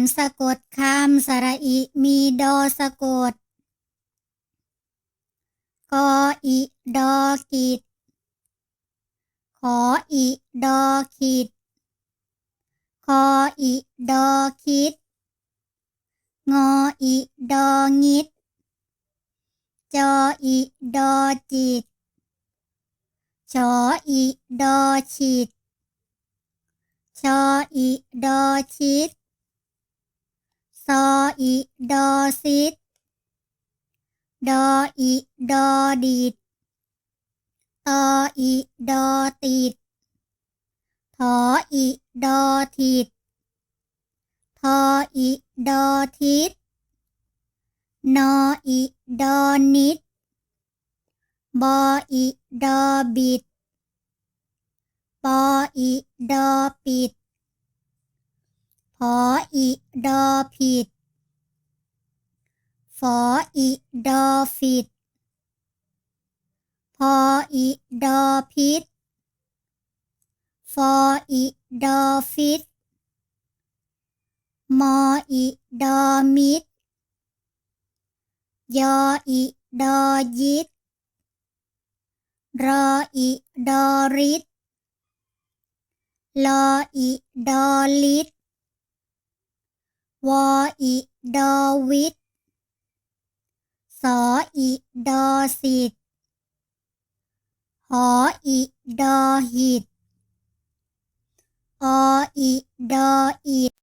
านสะกดคำสระอิมีดอสะกด กออิดอกิดขออิดอขิดคออิดอคิด งออิดองิด จออิดอจิต ชออิดอฉิดชออิดอชิด ซออิดอซิดดออิดอดิดตออิดอติดถออิดอถิดทออิดอทิดนออิดอนิด บออิดอบิดปออิดอปิด พออิดอผิดฟออิดอฟิดพออิดอพิษฟออิดอฟิตมออิดอมิดยออิดอยิดรออิดอริดลออิดอลิด วออิดอวิดสออิดอสิทหออิดอหิตออิดออิด